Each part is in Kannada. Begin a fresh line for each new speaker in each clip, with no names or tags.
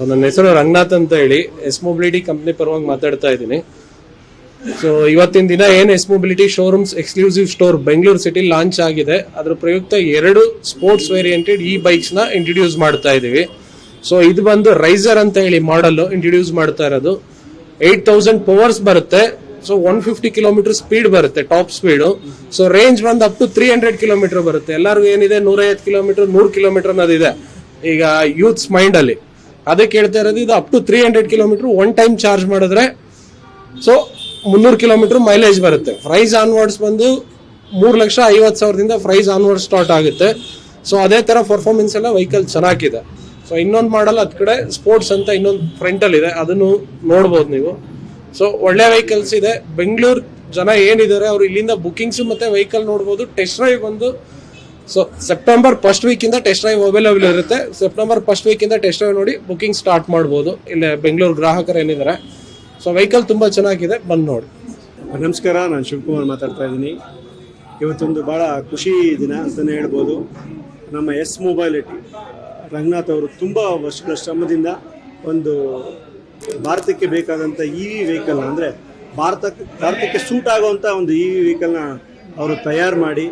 ಸೊ ನನ್ನ ಹೆಸರು ರಂಗನಾಥ್ ಅಂತ ಹೇಳಿ. ಎಸ್ ಮೊಬಿಲಿಟಿ ಕಂಪ್ನಿ ಪರವಾಗಿ ಮಾತಾಡ್ತಾ ಇದ್ದೀನಿ. ಸೊ ಇವತ್ತಿನ ದಿನ ಏನು S mobility showrooms exclusive store Bengaluru city launch ಆಗಿದೆ. ಅದ್ರ ಪ್ರಯುಕ್ತ ಎರಡು ಸ್ಪೋರ್ಟ್ಸ್ ವೇರಿಯಂಟೆಡ್ ಈ ಬೈಕ್ಸ್ನ ಇಂಟ್ರೊಡ್ಯೂಸ್ ಮಾಡ್ತಾ ಇದೀವಿ ಸೊ ಇದು ಬಂದು ರೈಸರ್ ಅಂತ ಹೇಳಿ ಮಾಡಲ್ ಇಂಟ್ರೊಡ್ಯೂಸ್ ಮಾಡ್ತಾ ಇರೋದು. ಏಟ್ ತೌಸಂಡ್ ಪವರ್ಸ್ ಬರುತ್ತೆ. So one fifty kilometre speed ಬರುತ್ತೆ ಟಾಪ್ ಸ್ಪೀಡ್ ಸೊ ರೇಂಜ್ ಬಂದು up to three hundred kilometre ಬರುತ್ತೆ. ಎಲ್ಲರಿಗೂ ಏನಿದೆ? ನೂರೈವತ್ತು ಕಿಲೋಮೀಟರ್ ನೂರು ಕಿಲೋಮೀಟರ್ ಅನ್ನೋದಿದೆ. ಈಗ ಯೂತ್ಸ್ ಮೈಂಡ್ ಅಲ್ಲಿ. ಅದಕ್ಕೆ ಹೇಳ್ತಾ ಇರೋದು, ಇದು up to three hundred kilometre one time charge ಮಾಡಿದ್ರೆ ಸೊ ಮುನ್ನೂರು ಕಿಲೋಮೀಟರ್ ಮೈಲೇಜ್ ಬರುತ್ತೆ. ಪ್ರೈಸ್ ಆನ್ವರ್ಡ್ಸ್ ಬಂದು ಮೂರು ಲಕ್ಷ ಐವತ್ತು ಸಾವಿರದಿಂದ ಪ್ರೈಸ್ ಆನ್ವರ್ಡ್ ಸ್ಟಾರ್ಟ್ ಆಗುತ್ತೆ. ಸೊ ಅದೇ ತರ ಪರ್ಫಾರ್ಮೆನ್ಸ್ ಎಲ್ಲ ವೆಹಿಕಲ್ ಚೆನ್ನಾಗಿದೆ. ಸೊ ಇನ್ನೊಂದು ಮಾಡಲ್ ಅದ್ ಕಡೆ ಸ್ಪೋರ್ಟ್ಸ್ ಅಂತ ಇನ್ನೊಂದು ಫ್ರಂಟ್ ಅಲ್ಲಿ ಇದೆ, ಅದನ್ನು ನೋಡ್ಬೋದು ನೀವು. ಸೊ ಒಳ್ಳೆ ವೆಹಿಕಲ್ಸ್ ಇದೆ. ಬೆಂಗಳೂರು ಜನ ಏನಿದ್ದಾರೆ, ಅವ್ರು ಇಲ್ಲಿಂದ ಬುಕಿಂಗ್ಸ್ ಮತ್ತೆ ವೆಹಿಕಲ್ ನೋಡ್ಬೋದು. ಟೆಸ್ಟ್ ಡ್ರೈವ್ ಬಂದು ಸೊ ಸೆಪ್ಟೆಂಬರ್ ಫಸ್ಟ್ ವೀಕ್ ಇಂದ ಟೆಸ್ಟ್ ಡ್ರೈವ್ ಅವೈಲೇಬಲ್ ಇರುತ್ತೆ. ಸೆಪ್ಟೆಂಬರ್ ಫಸ್ಟ್ ವೀಕ್ ಇಂದ ಟೆಸ್ಟ್ ಡ್ರೈವ್ ನೋಡಿ ಬುಕಿಂಗ್ ಸ್ಟಾರ್ಟ್ ಮಾಡ್ಬೋದು. ಇಲ್ಲೇ ಬೆಂಗಳೂರು ಗ್ರಾಹಕರು ಏನಿದ್ದಾರೆ. ಸೊ ವೆಹಿಕಲ್ ತುಂಬಾ ಚೆನ್ನಾಗಿದೆ. ಬಂದು ನೋಡಿ.
ನಮಸ್ಕಾರ, ನಾನು ಶಿವಕುಮಾರ್ ಮಾತಾಡ್ತಾ ಇದ್ದೀನಿ. ಇವತ್ತೊಂದು ಭಾಳ ಖುಷಿ ದಿನ ಅಂತಲೇ ಹೇಳ್ಬೋದು. ನಮ್ಮ ಎಸ್ ಮೊಬೈಲಿಟಿ ರಂಗನಾಥ್ ಅವರು ತುಂಬ ವರ್ಷಗಳ ಶ್ರಮದಿಂದ ಒಂದು ಭಾರತಕ್ಕೆ ಬೇಕಾದಂಥ ಇ ವಿ ವೆಹಿಕಲ್ನ ಅಂದರೆ ಭಾರತಕ್ಕೆ ಭಾರತಕ್ಕೆ ಸೂಟ್ ಆಗುವಂಥ ಒಂದು ಇ ವಿ ವೆಹಿಕಲ್ನ ಅವರು ತಯಾರು ಮಾಡಿ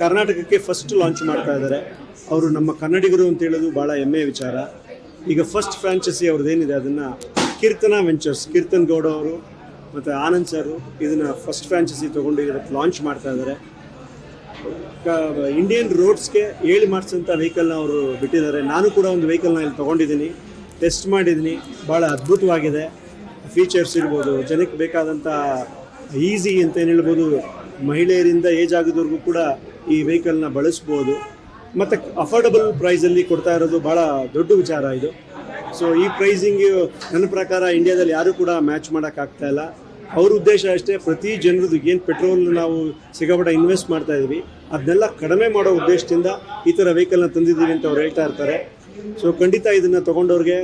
ಕರ್ನಾಟಕಕ್ಕೆ ಫಸ್ಟ್ ಲಾಂಚ್ ಮಾಡ್ತಾ ಇದ್ದಾರೆ. ಅವರು ನಮ್ಮ ಕನ್ನಡಿಗರು ಅಂತ ಹೇಳೋದು ಭಾಳ ಹೆಮ್ಮೆಯ ವಿಚಾರ. ಈಗ ಫಸ್ಟ್ ಫ್ರಾಂಚೈಸಿ ಅವ್ರದ್ದು ಏನಿದೆ ಅದನ್ನು ಕೀರ್ತನ ವೆಂಚರ್ಸ್ ಕೀರ್ತನ್ ಗೌಡ ಅವರು ಮತ್ತು ಆನಂದ್ ಸರು ಇದನ್ನು ಫಸ್ಟ್ ಫ್ರಾಂಚೈಸಿ ತೊಗೊಂಡು ಇದಕ್ಕೆ ಲಾಂಚ್ ಮಾಡ್ತಾ ಇದ್ದಾರೆ. ಇಂಡಿಯನ್ ರೋಡ್ಸ್ಗೆ ಹೇಳಿ ಅಂತ ವೆಹಿಕಲ್ನ ಅವರು ಬಿಟ್ಟಿದ್ದಾರೆ. ನಾನು ಕೂಡ ಒಂದು ವೆಹಿಕಲ್ನ ಇಲ್ಲಿ ತೊಗೊಂಡಿದ್ದೀನಿ. ಟೆಸ್ಟ್ ಮಾಡಿದ್ದೀನಿ. ಭಾಳ ಅದ್ಭುತವಾಗಿದೆ. ಫೀಚರ್ಸ್ ಇರ್ಬೋದು, ಜನಕ್ಕೆ ಬೇಕಾದಂಥ ಈಸಿ ಅಂತ ಏನು ಹೇಳ್ಬೋದು ಮಹಿಳೆಯರಿಂದ ಏಜ್ ಆಗಿದವ್ರಿಗೂ ಕೂಡ ಈ ವೆಹಿಕಲ್ನ ಬಳಸ್ಬೋದು. ಮತ್ತು ಅಫೋರ್ಡಬಲ್ ಪ್ರೈಸಲ್ಲಿ ಕೊಡ್ತಾ ಇರೋದು ಭಾಳ ದೊಡ್ಡ ವಿಚಾರ ಇದು. ಸೊ ಈ ಪ್ರೈಸಿಂಗ್ ನನ್ನ ಪ್ರಕಾರ ಇಂಡಿಯಾದಲ್ಲಿ ಯಾರೂ ಕೂಡ ಮ್ಯಾಚ್ ಮಾಡೋಕ್ಕಾಗ್ತಾ ಇಲ್ಲ. ಅವ್ರ ಉದ್ದೇಶ ಅಷ್ಟೇ ಪ್ರತಿ ಜನರದ್ದು ಏನು ಪೆಟ್ರೋಲ್ ನಾವು ಸಿಗಬಡ ಇನ್ವೆಸ್ಟ್ ಮಾಡ್ತಾ ಇದೀವಿ. ಅದನ್ನೆಲ್ಲ ಕಡಿಮೆ ಮಾಡೋ ಉದ್ದೇಶದಿಂದ ಈ ಥರ ವೆಹಿಕಲ್ನ ತಂದಿದ್ದೀವಿ ಅಂತ ಅವ್ರು ಹೇಳ್ತಾ ಇರ್ತಾರೆ. ಸೊ ಖಂಡಿತ ಇದನ್ನು ತೊಗೊಂಡವ್ರಿಗೆ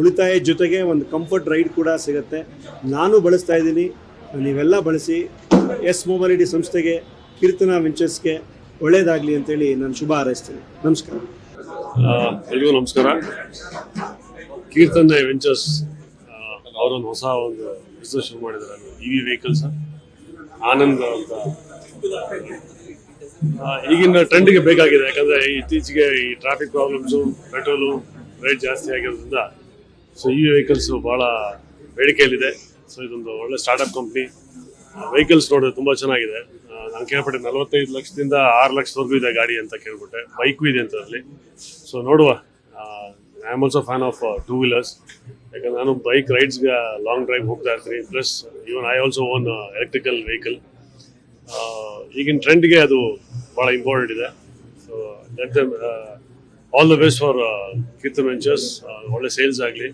ಉಳಿತಾಯ ಜೊತೆಗೆ ಒಂದು ಕಂಫರ್ಟ್ ರೈಡ್ ಕೂಡ ಸಿಗುತ್ತೆ. ನಾನು ಬಳಸ್ತಾ ಇದ್ದೀನಿ. ನೀವೆಲ್ಲ ಬಳಸಿ. ಎಸ್ ಮೊಬೈಲಿಟಿ ಸಂಸ್ಥೆಗೆ ಕೀರ್ತನ ವೆಂಚರ್ಸ್ಗೆ ಒಳ್ಳೇದಾಗಲಿ ಅಂತೇಳಿ ನಾನು ಶುಭ ಹಾರೈಸ್ತೀನಿ. ನಮಸ್ಕಾರ.
ಎಲ್ಲರಿಗೂ ನಮಸ್ಕಾರ. ಕೀರ್ತನ ವೆಂಚರ್ಸ್ ಅವರೊಂದು ಹೊಸ ಒಂದು ಬಿಸ್ನೆಸ್ ಶುರು ಮಾಡಿದ್ದಾರೆ. ಇ ವಿ ವೆಹಿಕಲ್ಸ್ ಆನಂದ್ ಅಂತ. ಈಗಿನ ಟ್ರೆಂಡ್ಗೆ ಬೇಕಾಗಿದೆ. ಯಾಕಂದರೆ ಇತ್ತೀಚೆಗೆ ಈ ಟ್ರಾಫಿಕ್ ಪ್ರಾಬ್ಲಮ್ಸು ಪೆಟ್ರೋಲು ರೇಟ್ ಜಾಸ್ತಿ ಆಗಿರೋದ್ರಿಂದ ಸೊ ಇ ವಿ ವೆಹಿಕಲ್ಸ್ ಭಾಳ ಬೇಡಿಕೆಯಲ್ಲಿದೆ. ಸೊ ಇದೊಂದು ಒಳ್ಳೆ ಸ್ಟಾರ್ಟಪ್ ಕಂಪ್ನಿ ವೆಹಿಕಲ್ಸ್ ನೋಡಿದ್ರೆ ತುಂಬಾ ಚೆನ್ನಾಗಿದೆ. ನಾನು ಕೇಳ್ಪಟ್ಟೆ ನಲವತ್ತೈದು ಲಕ್ಷದಿಂದ ಆರು ಲಕ್ಷದವರೆಗೂ ಇದೆ ಗಾಡಿ ಅಂತ ಕೇಳ್ಬಿಟ್ಟೆ ಬೈಕು ಇದೆ ಅಂತ ಅದರಲ್ಲಿ ಸೊ ನೋಡುವ. I am also fan of two wheelers ಯಾಕಂದ್ರೆ ನಾನು ಬೈಕ್ ರೈಡ್ಸ್ಗೆ ಲಾಂಗ್ ಡ್ರೈವ್ ಹೋಗ್ತಾ ಇರ್ತೀನಿ. Plus even I also own electrical vehicle ಈಗಿನ ಟ್ರೆಂಡ್ಗೆ ಅದು ಭಾಳ ಇಂಪಾರ್ಟೆಂಟ್ ಇದೆ. So all the best for Keerthan ventures ಒಳ್ಳೆ ಸೇಲ್ಸ್ ಆಗಲಿ.